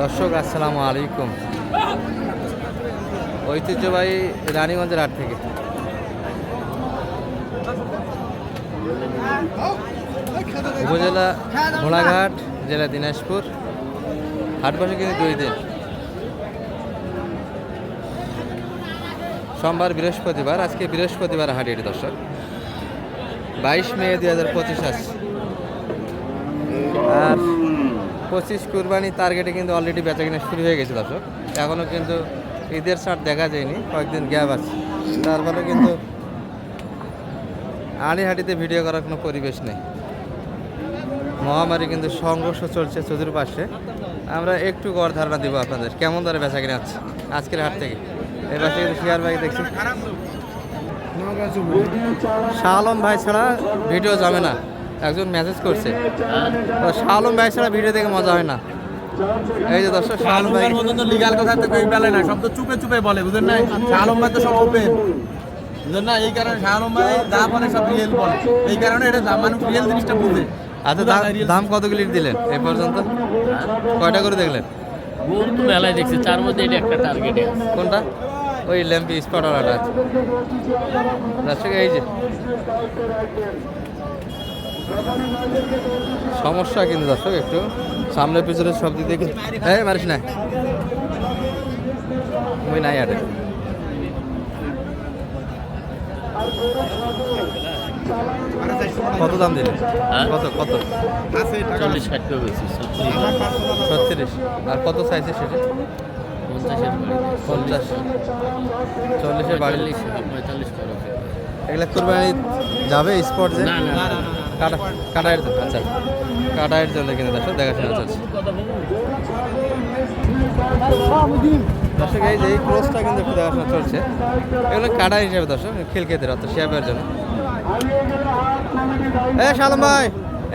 দর্শক, আসসালামু আলাইকুম। ঐতিহ্যবাহী রানীগঞ্জের হাট থেকে। উপজেলা ঘোড়াঘাট জেলা দিনাজপুর। হাট বসে কিন্তু দুই দিন। সোমবার বৃহস্পতিবার, আজকে বৃহস্পতিবার হাট এটি দর্শক। বাইশ মে দুই হাজার পঁচিশ আর পঁচিশ কুরবানি টার্গেটে কিন্তু অলরেডি বেচা কিনা শুরু হয়ে গেছে দর্শক। এখনও কিন্তু ঈদের শার্ট দেখা যায়নি, কয়েকদিন গ্যাপ আছে। তারপরে কিন্তু আড়িহাটিতে ভিডিও করার কোনো পরিবেশ নেই। মহামারী কিন্তু সংঘর্ষ চলছে চতুর্পাশে আমরা একটু গড় ধারণা দিব আপনাদের, কেমন দরে বেচা কিনা আছে আজকের হাট থেকে? এই পাশে কিন্তু শেয়ার ভাই দেখছি। শাহ আলম ভাই ছাড়া ভিডিও যাবে না। একজন মেসেজ করছে। তো শাহ ভাই ছাড়া ভিডিও দেখে মজা হয় না। এই যে দর্শক শাহ আলম ভাই মতন তো লিগাল কথা তো কেউ বেলে না সব তো চুপে চুপে বলে বুঝেন না? শাহ আলম ভাই তো সব ওপেন বুঝেন না? এই কারণে শাহ আলম ভাই যা বলে সব রিয়েল বলে। এই কারণে এটা দাম মানুষ রিয়েল জিনিসটা বুঝে। আচ্ছা দাম- দাম কত ক্লিক দিলেন এই পর্যন্ত? কয়টা করে দেখলেন? গরু তো মেলায় দেখছি তার মধ্যে এটা একটা টার্গেটে কোনটা? ওই ল্যাম্পি স্পটওয়ালাটা আছে। দর্শক এই যে। সমস্যা কিন্তু দর্শক একটু সামনে পিছনে সব দিক দিয়ে কিন্তু- এই মারিস না। ওই নাই আটে কত দাম দিলে? হ্যাঁ? কত কত? চল্লিশ ষাট ছত্রিশ। আর কত সাইজে সেটা? পঞ্চাশের পঞ্চাশ। চল্লিশের বাড়ি। চল্লিশ পঁয়তাল্লিশ এগুলা কোরবানি যাবে স্পট যে? না না। কাটা কাটায়ের জন্য আচ্ছা। কাটায়ের জন্য কিন্তু দর্শক দেখাশোনা চলছে। দর্শক, এই যে এই ক্রসটা কিন্তু একটু চলছে। এগুলো কাটা হিসেবে দর্শক খিলকেতের অর্থ শেপের জন্য। এ, শালম ভাই,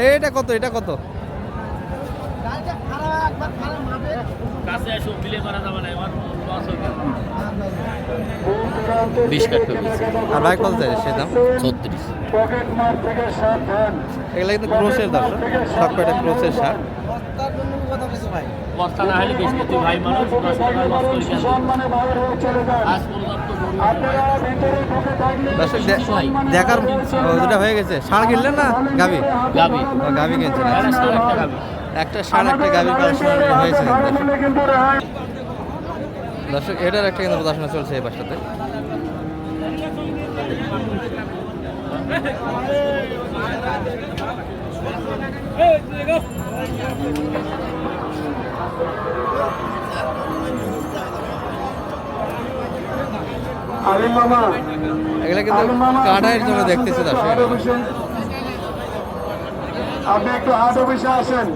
এইটা কত, এটা কত? আর ভাই কত চাই সে দাম? ছত্রিশ। এগুলো কিন্তু ক্রোসের দর্শক সব কয়টা ক্রোসের বস্তা না হলে বেশি ভাই মানুষ দেখার দুটা হয়ে গেছে। ষাঁড় কিনলেন না? গাবি গাবি গাবি কিনছেন। একটা। সাড়ে একটা গাবির কালেকশন হয়েছে। দর্শক। দর্শক এটার একটা কিন্তু প্রদর্শন চলছে এই পাশটাতে আলিম মামা এগুলা কিন্তু কাটাইয়ের জন্য দেখতেছে অফিসে আপনি একটু হাট অফিসে আসেন।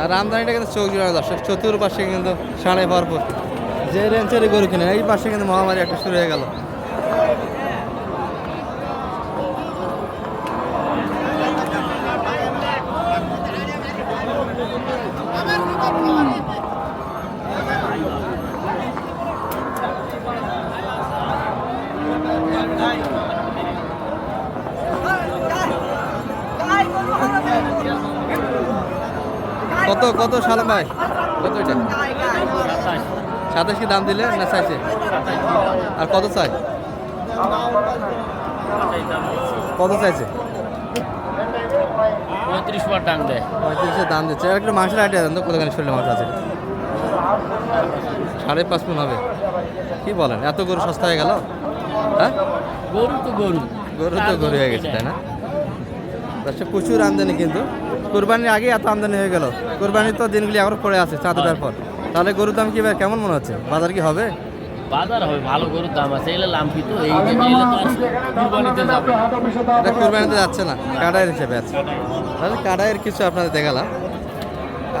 আর রামদানিটা কিন্তু চোখ জোড়ানো দর্শক চতুর্পাশে কিন্তু সাড়ে ভরপুর। যে রেঞ্চের গরু কিনে, এই পাশে কিন্তু মহামারী একটা শুরু হয়ে গেল। কত কত সালাম ভাই? কত এটা? সাতাশ কি দাম দিলে না চাইছে? আর কত চাই? দাম। কত চাইছে? পঁয়ত্রিশ বার ডাং দেয়। পঁয়ত্রিশের দাম দিচ্ছে। আর একটু মাংসের আইডিয়া দেন তো শরীরে মাংস আছে? সাড়ে পাঁচ মন হবে। কি বলেন? এত গরু সস্তা হয়ে গেল? হ্যাঁ? গরু তো গরু। গরু তো গরু হয়ে গেছে তাই না? আচ্ছা প্রচুর আমদানি কিন্তু। কোরবানির আগে এত আমদানি হয়ে গেল। কোরবানির তো দিনগুলি আবার পড়ে আছে চাঁদটার পর। তাহলে গরুর দাম কি ভাই কেমন মনে হচ্ছে? বাজার কি হবে? বাজার হবে ভালো গরুর দাম আছে এগুলো লাম্পি তো এই কুরবানিতে যাবে এটা কোরবানিতে যাচ্ছে না কাটায়ের হিসেবে আছে। তাহলে কাটায়ের কিছু আপনাদের দেখালাম।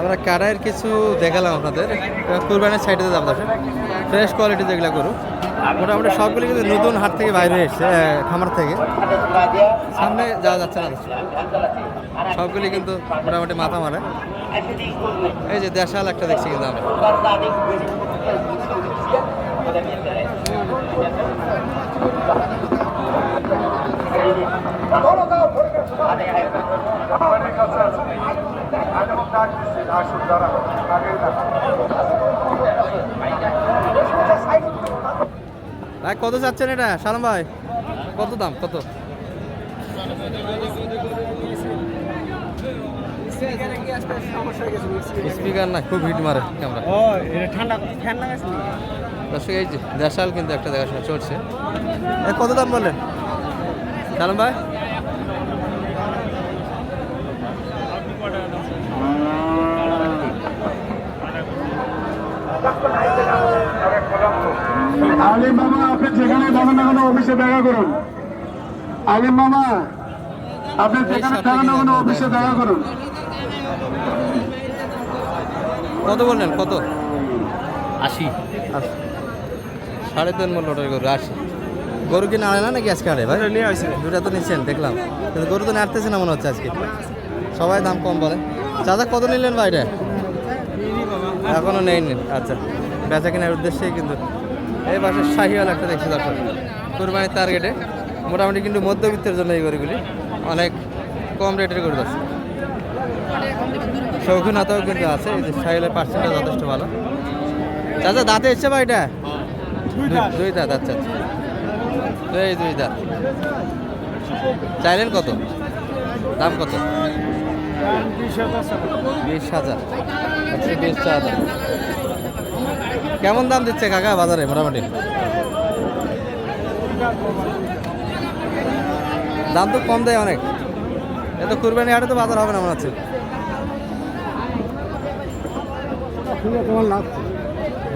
আমরা কাটায়ের কিছু দেখালাম আপনাদের। এবার কোরবানির সাইডে যাব দর্শক ফ্রেশ কোয়ালিটি যেগুলো গরু মোটামুটি সবগুলি কিন্তু নতুন হাট থেকে বাইরে এসছে খামার থেকে। সামনে যাওয়া যাচ্ছে না। সবগুলি কিন্তু মোটামুটি মাথা মারে। এই যে দেশাল একটা দেখছি কিন্তু আমরা। ভাই, কত চাচ্ছেন এটা? সালাম ভাই, কত দাম? কত? স্পিকার না খুব হিট মারে ক্যামেরা। দর্শক এই যে দেশাল কিন্তু একটা দেখাশোনা চলছে। এ, কত দাম বললেন? সালাম ভাই। আলিম মামা আপনি যেখানে থাকেন না কোনো অফিসে দেখা করুন। আলিম মামা আপনি যেখানে থাকেন না কেন অফিসে দেখা করুন। কত বললেন? কত? আশি। সাড়ে তিন মূল লোটের গরু আশি। গরু কি নাড়ে না নাকি আজকে আড়ে ভাই? নিয়ে আসছে। দুটা তো নিচ্ছেন দেখলাম। কিন্তু গরু তো নাড়তেছে না মনে হচ্ছে আজকে। সবাই দাম কম বলে। চাচা কত নিলেন ভাই এটা? এখনও নেইনি। আচ্ছা বেচা কেনার উদ্দেশ্যেই কিন্তু এই পাশে শাহিওয়াল একটা দেখছি দর্শক। কোরবানির টার্গেটে মোটামুটি কিন্তু মধ্যবিত্তের জন্য এই গরুগুলি অনেক কম রেটের গরু দর্শক শৌখিনতাও কিন্তু আছে এই যে শাহিওয়ালের পার্সেন্টটা যথেষ্ট ভালো। চাচা দাঁতে এসছে ভাই এটা? দুই- দুই দাঁত আচ্ছা আচ্ছা। এই দুই দাঁত। চাইলেন কত? দাম কত? বিশ হাজার। আচ্ছা বিশ হাজার। কেমন দাম দিচ্ছে কাকা বাজারে মোটামুটি? দাম তো কম দেয় অনেক। এ তো কুরবানি হাটে তো বাজার হবে না মনে হচ্ছে।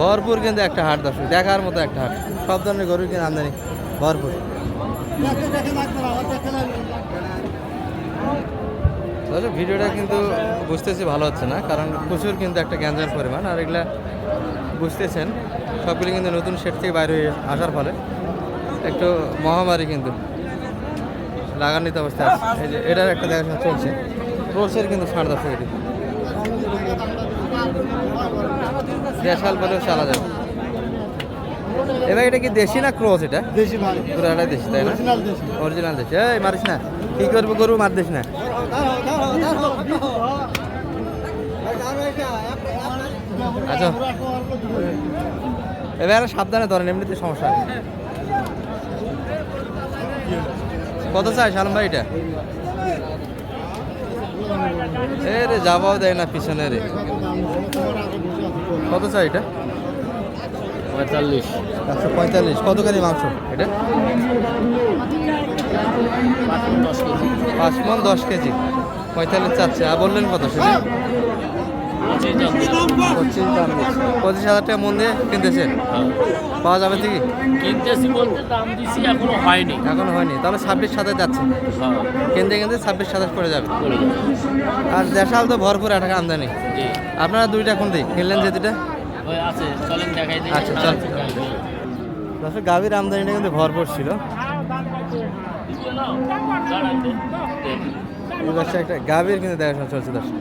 ভরপুর কিন্তু একটা হাট দর্শক, দেখার মতো একটা হাট। সব ধরনের গরুর কিন্তু আমদানি ভরপুর। ভিডিওটা কিন্তু বুঝতেছি ভালো হচ্ছে না, কারণ প্রচুর কিন্তু একটা গ্যাঞ্জাম পরিমাণ, আর এগুলা বুঝতেছেন, সবগুলি কিন্তু নতুন সেট থেকে বাইরে আসার ফলে একটু মহামারী কিন্তু লাগান্বিত অবস্থা আছে। এই যে এটার একটা দেখাশোনা চলছে। ক্রোসের কিন্তু ষাট দর্শক এটি। দেশাল বলেও চালা যাবে এবার এটা কি দেশি না ক্রস এটা? দেশি ভাই। পুরাটাই দেশি তাই না? অরিজিনাল দেশি। এই মারিস না। কি করব গরু মার দিস না। আচ্ছা। এবার সাবধানে ধরেন এমনিতে সমস্যা আছে। কত চাই সালাম ভাই এটা এ রে যাবাও দেয় না পিছনে রে। কত চাই এটা? পঁয়তাল্লিশ। একশো পঁয়তাল্লিশ। কত কেজি মাংস এটা? পাঁচ মন দশ কেজি। পঁয়তাল্লিশ চাচ্ছে। আর বললেন কত সেটা? পঁচিশ দাম দিচ্ছে। পঁচিশ হাজার টাকা মন দিয়ে কিনতেছে পাওয়া যাবে ঠিকই? কিনতেছি বলতে দাম দিছি এখনও হয়নি। এখনও হয়নি। তাহলে ছাব্বিশ সাতাশ যাচ্ছে। হ্যাঁ। কিনতে কিনতে ছাব্বিশ সাতাশ পড়ে যাবে। আর দেশাল তো ভরপুর টাকা আমদানি। আপনারা দুইটা কোন দিক? কিনলেন যে দুইটা আচ্ছা, চল। দর্শক গাভীর আমদানিটা কিন্তু ভরপুর ছিল। একটা গাভীর কিন্তু দেখাশোনা চলছে দর্শক।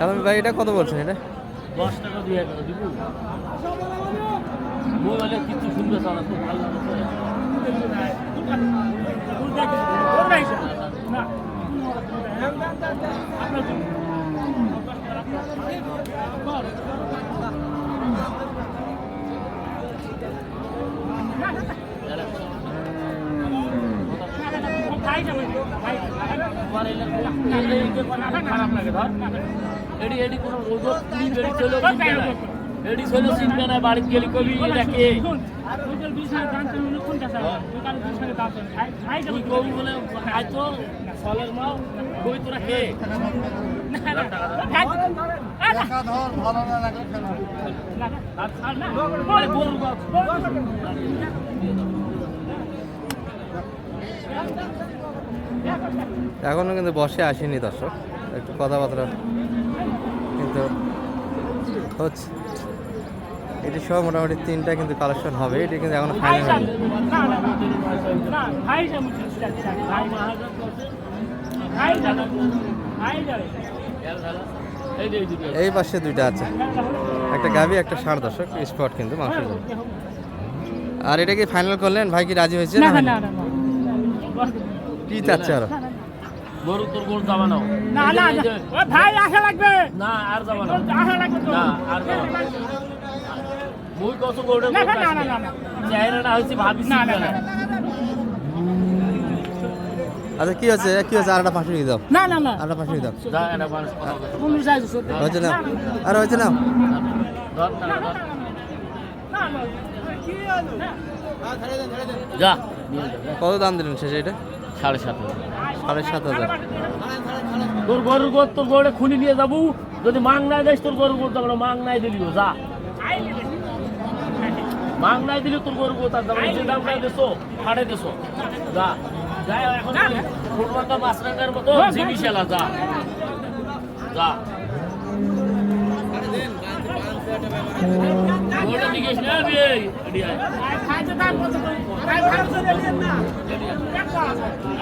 এখন ভাই, এটা কত বলছেন এটা? দশ টাকা দুই হাজার দিব? মোবাইলে কিছু শুনবে খুব ভালো খারাপ লাগে ধর এডি এডি কোনো ওজন এডি চিনবে না বাড়িতে গেলি কবি তুই কবি বলে ফলের মাও কই তোরা। এখনও কিন্তু বসে আসেনি দর্শক। একটু কথাবার্তা। কিন্তু হচ্ছে। এটি সহ মোটামুটি তিনটা কিন্তু কালেকশন হবে। এটি কিন্তু এখনও ফাইনাল হয়নি। এই পাশে দুইটা আছে। একটা গাভি একটা ষাট দশক স্পট কিন্তু মাংসের জন্য। আর এটা কি ফাইনাল করলেন? ভাই কি রাজি হয়েছে? কি চাচ্ছে আরও? গরু তোর গরু যাবা না। না ও ভাই আসা লাগবে। না আর যাবা না। আসা লাগবে না আর যাবা না। মুই কত গরু না, না, না, না, না। চেহারাটা হয়েছে ভাবিস না, না, না। আচ্ছা কি হচ্ছে কি হচ্ছে আর একটা পাঁচশো দিয়ে দাও। না না না। আর একটা পাঁচশো দিয়ে দাও। যা এটা মানুষ কথা না? আর হয়েছে না? ধর না, ধর। না না কি হলো যা। কত দাম দিলেন শেষে এটা? সাড়ে সাত হাজার। সাড়ে সাত হাজার। তোর গরুর গোর তোর গড়ে খুলি নিয়ে যাব। যদি মাং নাই দেয় তোর গরুর গোর দাম মাং নাই দিলিও যা। মাং নাই দিলে তোর গরুর গোর তার দাম যে দাম নাই দেশো হাড়ে দেছো যা। যাই এখন মাছরাঙ্গার মতো জিনিস এলা যা। যা।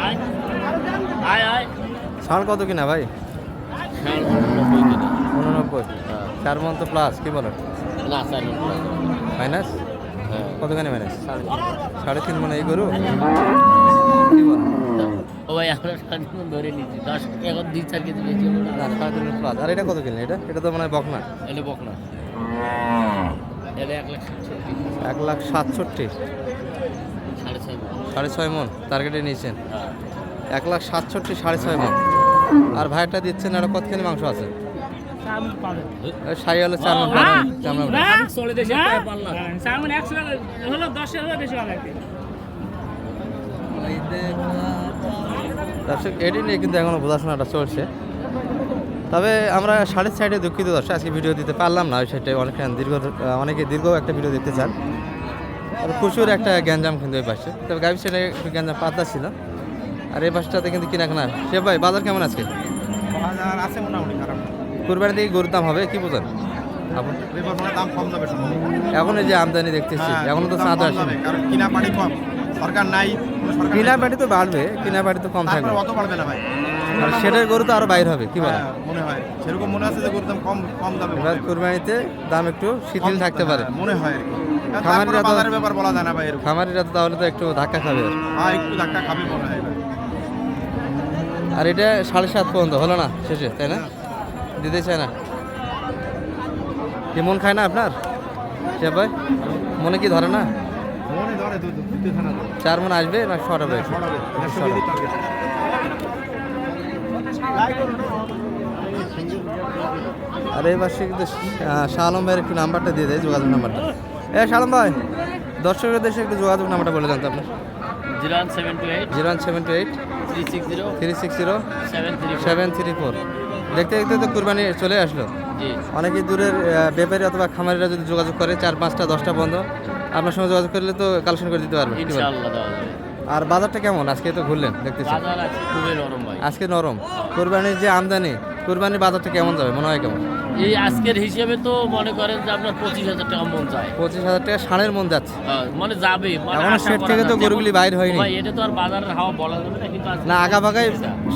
আয়। কত কিনা ভাই? উননব্বই। চার মন তো প্লাস কি বলেন? না মাইনাস কতখানি মাইনাস সাড়ে তিন মানে এই গরু? কি বলেন? ও ভাই আমরা সাড়ে তিন ধরে নিচ্ছি দশ এখন দুই চার কেজি বেশি আর এটা কত কিনলেন? এটা? এটা তো মানে বকনা। এটা বক না এলে এক লাখ সাতষট্টি। সাড়ে ছয় মন। টার্গেটে নিয়েছেন? হ্যাঁ। এক লাখ সাতষট্টি সাড়ে ছয় মন। আর ভাইটা দিচ্ছেন আর কতখানি মাংস আছে? সাই হলো চার মন। হ্যাঁ, লাগবে দর্শক এটি নিয়ে কিন্তু এখনও বোঝাশোনাটা চলছে। তবে আমরা সাড়ে সাইডে দুঃখিত দর্শক আজকে ভিডিও দিতে পারলাম না ওই সাইডে অনেক দীর্ঘ অনেকে দীর্ঘ একটা ভিডিও দিতে চান। আর প্রচুর একটা গ্যাঞ্জাম কিন্তু ওই পাশে। তবে গাভি সাইডে একটু গ্যাঞ্জাম পাতা ছিল। আর এই পাশটাতে কিন্তু কিনা কেনা সে ভাই বাজার কেমন আজকে? আছে মোটামুটি খারাপ। কুরবানি থেকে গরুর দাম হবে কি বোঝেন? এখন এই যে আমদানি দেখতেছি হ্যাঁ, এখনও তো চাঁদ কারণ কিনা পানি কম সরকার নাই কোনো। বাড়ি তো বাড়বে কিনা বাড়ি তো কম থাকবে। অত বাড়বে না ভাই। সেটার গরু তো আরও বাইর হবে কি হ্যাঁ, মনে হয় সেরকম মনে আছে যে গরুর দাম কম কম যাবে এবার কুরবানিতে দাম একটু শিথিল থাকতে পারে মনে হয় আর কি আর খামারিরা তো- বাজারের ব্যাপার বলা যায় না ভাই এরকম খামারিরা তো তাহলে তো একটু ধাক্কা খাবে আর। হ্যাঁ একটু ধাক্কা খাবে মনে হয় আর এটা সাড়ে সাত পর্যন্ত হলো না শেষে তাই না দিতে চায় না কি মন খায় না আপনার সে ভাই মনে কি ধরে না মনে চার মন আসবে না শর্ট হবে ছড়াবে এটা ছড়াবে। সুবিধা টার্গেট আর এই পাশে কিন্তু শাহ আলম ভাইয়ের একটু নাম্বারটা দিয়ে দেয় যোগাযোগ নাম্বারটা। এ শাহ আলম ভাই দর্শকের দেশে একটু যোগাযোগ নাম্বারটা বলে দেন তো আপনার। Zero one seven two eight. Zero one seven two eight. Three six zero. Three six zero. Seven three seven three four. দেখতে দেখতে তো কুরবানি চলে আসলো। অনেকে দূরের ব্যাপারী অথবা খামারিরা যদি যোগাযোগ করে চার পাঁচটা দশটা বন্ধ আপনার সঙ্গে যোগাযোগ করলে তো কালেকশন করে দিতে পারবেন যাবে। আর বাজারটা কেমন? আজকে তো ঘুরলেন দেখতেছি। ভাই। আজকে নরম। কোরবানির যে আমদানি কোরবানির বাজারটা কেমন যাবে? মনে হয় কেমন? এই আজকের হিসেবে তো মনে করেন যে আপনার পঁচিশ হাজার টাকা মন যায়। পঁচিশ হাজার টাকা ষাঁড়ের মন যাচ্ছে। হ্যাঁ, মানে যাবে মানে এখনও শেড থেকে তো গরুগুলি বাইর হয়নি। এটা তো আর বাজারের হাওয়া বলা যাবে না কিন্তু না আগা ভাগায়।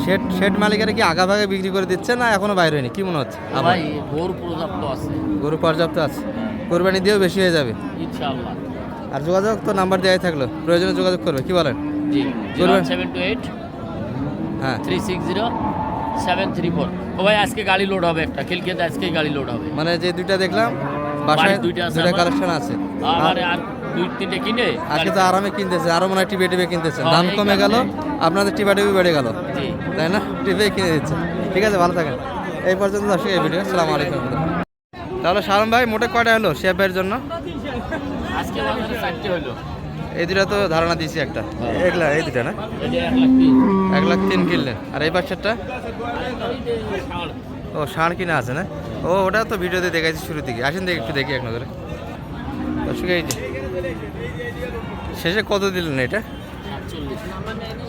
শেড শেড মালিকেরা কি আগা ভাগে বিক্রি করে দিচ্ছে না এখনও বাইর হয়নি? কি মনে হচ্ছে ভাই গরু পর্যাপ্ত আছে। গরু পর্যাপ্ত আছে। কোরবানি দিয়েও বেশি হয়ে যাবে। ইনশাআল্লাহ। আর যোগাযোগ তো নাম্বার দেওয়াই থাকল। প্রয়োজনে যোগাযোগ করবে কি বলেন? জি জিরো সেভেন টু এইট হ্যাঁ। Three six zero. Seven three four ও ভাই আজকে গাড়ি লোড হবে একটা। খিলকেতে আজকে গাড়ি লোড হবে। মানে যে দুইটা দেখলাম বাসায় দুইটা আছে দুইটা কালেকশন আছে। আর আর দুই তিনটে কিনে? আজকে তো আরামে কিনতেছে আরও মনে হয় টিপে টিপে কিনতেছে। হ্যাঁ, দাম কমে গেল আপনাদের টিপা টিপি বেড়ে গেল। তাই না? টিপে কিনে দিচ্ছে। ঠিক আছে ভালো থাকেন। এই পর্যন্ত দর্শক এই ভিডিও। সালাম আলাইকুম। তাহলে শালম ভাই মোটে কয়টা হলো? শেফের জন্য? আজকে চারটে হলো। এই দুটা তো ধারণা দিয়েছি একটা। এগুলা এই দুটা না? এক লাখ তিন এক কিনলেন। আর এই ষাঁড়। ও ষাঁড় কিনা আছে না? ও ওটা তো ভিডিওতে দেখাইছি শুরু থেকে আসেন দেখি একটু দেখি এক নজরে। দর্শক এই যে। শেষে কত দিলেন এটা?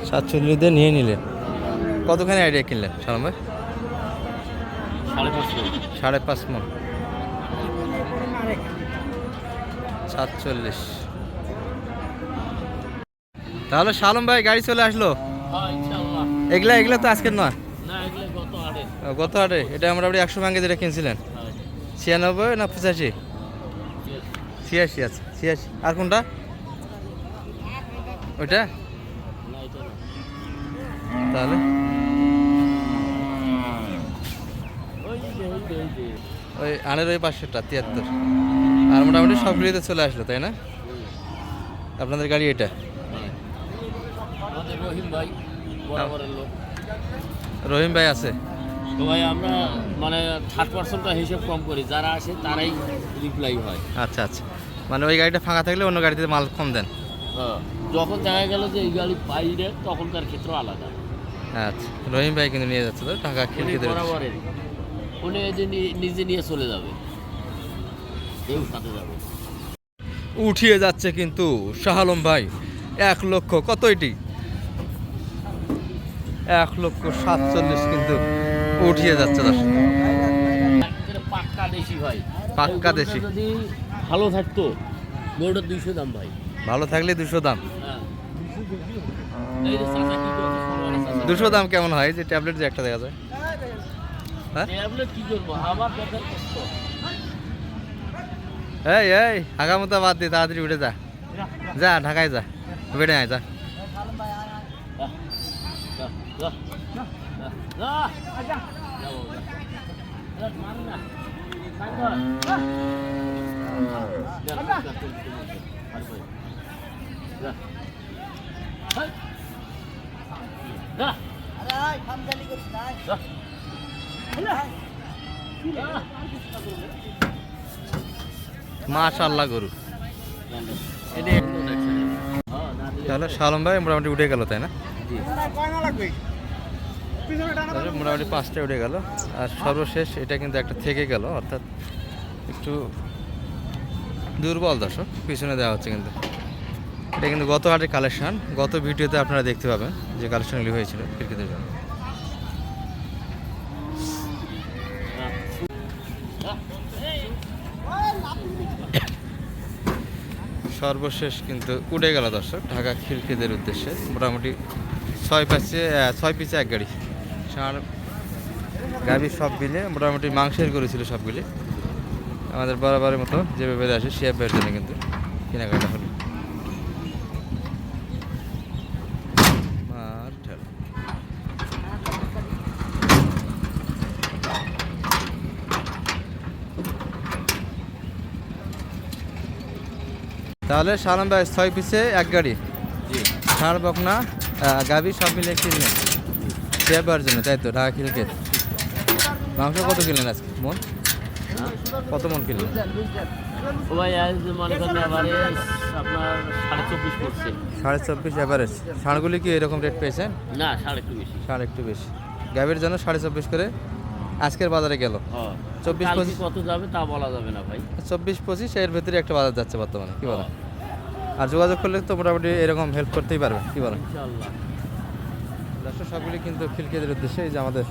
সাতচল্লিশ দিয়ে নিয়ে নিলেন। কতখানি আইডিয়া কিনলেন সালাম ভাই? সাড়ে পাঁচ মন। সাতচল্লিশ। তাহলে শালম ভাই গাড়ি চলে আসলো? হ্যাঁ এগুলা এগুলা তো আজকের নয়? গত হাটে এটা আমরা আপনি একশো ভাঙ্গে যেটা কিনছিলেন? ছিয়ানব্বই না পঁচাশি? ছিয়াশি। আছে ছিয়াশি। আর কোনটা? ওইটা? তাহলে? ওই আনের ওই পাঁচশোটা তিয়াত্তর। আর মোটামুটি সবগুলিতে চলে আসলো তাই না? আপনাদের গাড়ি এটা? ভাই বরাবরের লোক। রহিম ভাই আছে? তো ভাই আমরা মানে থার্ড পার্সেন্টটা হিসেব কম করি। যারা আসে তারাই রিপ্লাই হয়। আচ্ছা আচ্ছা। মানে ওই গাড়িটা ফাঁকা থাকলে অন্য গাড়িতে মাল কম দেন? হ্যাঁ। যখন দেখা গেল যে এই গাড়ি বাইরে তখনকার ক্ষেত্র আলাদা। আচ্ছা। রহিম ভাই কিন্তু নিয়ে যাচ্ছে তো টাকা খিলকে বরাবরের উনি নিজে নিয়ে চলে যাবে। কেউ সাথে যাবে উঠিয়ে যাচ্ছে কিন্তু শাহ আলম ভাই এক লক্ষ। কত এটি? এক লক্ষ সাতচল্লিশ কিন্তু উঠিয়ে যাচ্ছে দর্শক। পাক্কা দেশি। ভাই পাক্কা দেশি। যদি ভালো থাকতো গরুটা দুইশো দাম ভাই ভালো থাকলে দুশো দাম। দুশো দাম কেমন হয়? যে ট্যাবলেট যে একটা দেখা যায়। হ্যাঁ? এই এই আগামতা বাদ দিয়ে তাড়াতাড়ি উঠে যা। যা ঢাকায় যা বেড়ে আয় যা, যা, যা, যা, যা। যাব, যা। এ, মার না। সাইড ধর। যা, যা, যা, তুল, তুল, তুল। আর কই? যা। হাই। যা। যা। যা। মাশাল্লাহ গরু। তাহলে শালম ভাই মোটামুটি উঠে গেল তাই না? মোটামুটি পাঁচটা উঠে গেল। আর সর্বশেষ এটা কিন্তু একটা থেকে গেল, অর্থাৎ একটু দুর্বল দর্শক, পিছনে দেওয়া হচ্ছে কিন্তু। এটা কিন্তু গত হাটের কালেকশন গত ভিডিওতে আপনারা দেখতে পাবেন যে কালেকশনগুলি হয়েছিল ক্রিকেটের জন্য। সর্বশেষ কিন্তু উঠে গেল দর্শক, ঢাকা খিড়কিদের উদ্দেশ্যে। মোটামুটি ছয় পাঁচে ছয় পিসে এক গাড়ি। ষাঁড় গাভি সব মিলে মোটামুটি মাংসের গরু ছিল সবগুলি। আমাদের বরাবরের মতো যেভাবে আসে বের জন্য কিন্তু কেনাকাটা হলো। তাহলে সালাম ভাই ছয় পিসে এক গাড়ি। জি। ষাঁড় বকনা গাভি সব মিলে কিনলেন। শেয়ার জন্য তাই তো? ঢাকা খিলকে মাংস কত কিনলেন আজকে? মন? কত মন কিনলেন? ভাই আজ মনে করেন এবারে আপনার সাড়ে চব্বিশ পড়ছে। সাড়ে চব্বিশ অ্যাভারেজ ষাঁড়গুলি কি এরকম রেট পেয়েছেন? না সাড়ে একটু বেশি। ষাঁড় একটু বেশি। গাভীর জন্য সাড়ে চব্বিশ করে আজকের বাজারে গেল। হ্যাঁ। চব্বিশ, পঁচিশ। কত যাবে তা বলা যাবে না ভাই। চব্বিশ পঁচিশ এর ভেতরে একটা বাজার যাচ্ছে বর্তমানে। কি বলেন? আর যোগাযোগ করলে তো মোটামুটি এরকম হেল্প করতেই পারবে কি বলেন? ইনশাআল্লাহ। সবগুলি কিন্তু খিলকেদের উদ্দেশ্যে এই যে আমাদের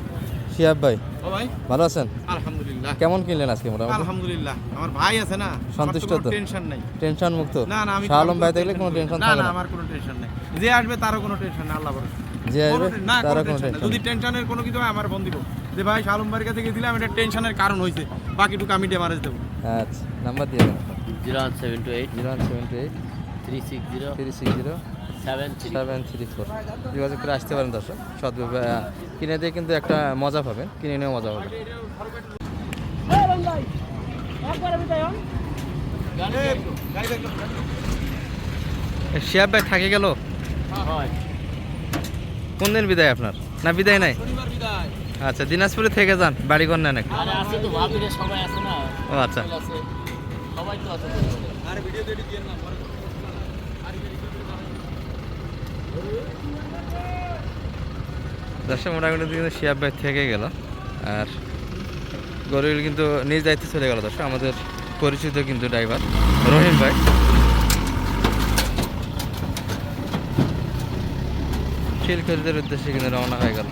শিয়াব ভাই। ভাই। ভালো আছেন? আলহামদুলিল্লাহ। কেমন কিনলেন আজকে মোটামুটি? আলহামদুলিল্লাহ। আমার ভাই আছে না সন্তুষ্ট তো? টেনশন নাই। টেনশন মুক্ত? না না আমি শাহ ভাই থাকলে কোনো টেনশন থাকে না আমার কোনো টেনশন নাই। যে আসবে তারও কোনো টেনশন নাই আল্লাহ ভরসা। যে আসবে তারও কোনো টেনশন যদি টেনশনের কোনো কিছু হয় আমার ফোন দিব। যে ভাই শালম বাড়ির কাছে গেছিলাম এটা টেনশনের কারণ হয়েছে বাকিটুকু আমি ডেমারেজ দেবো। আচ্ছা নাম্বার দিয়ে দেন। Zero one seven two eight. Zero one seven two eight. Three six zero. Three six zero. Seven three four যোগাযোগ করে আসতে পারেন দর্শক। সদ্ভাবে কিনে দিয়ে কিন্তু একটা মজা পাবেন। কিনে নিয়েও মজা পাবেন একবারে বিদায় হন। শিয়াব ভাই থাকে গেল? কোন দিন বিদায় আপনার? না বিদায় নাই? আচ্ছা দিনাজপুরে থেকে যান বাড়ি ঘর নেন একটা। আরে আছে তো ভাবিরে সবাই আছে না। ও আচ্ছা। আছে সবাই তো আছে দর্শক, মোটামুটি কিন্তু শিয়াব ভাই থেকে গেল। আর গরুগুলো কিন্তু নিজ দায়িত্বে চলে গেল দর্শক, আমাদের পরিচিত কিন্তু ড্রাইভার রহিম ভাই। শিলখরিদের উদ্দেশ্যে কিন্তু রওনা হয়ে গেল।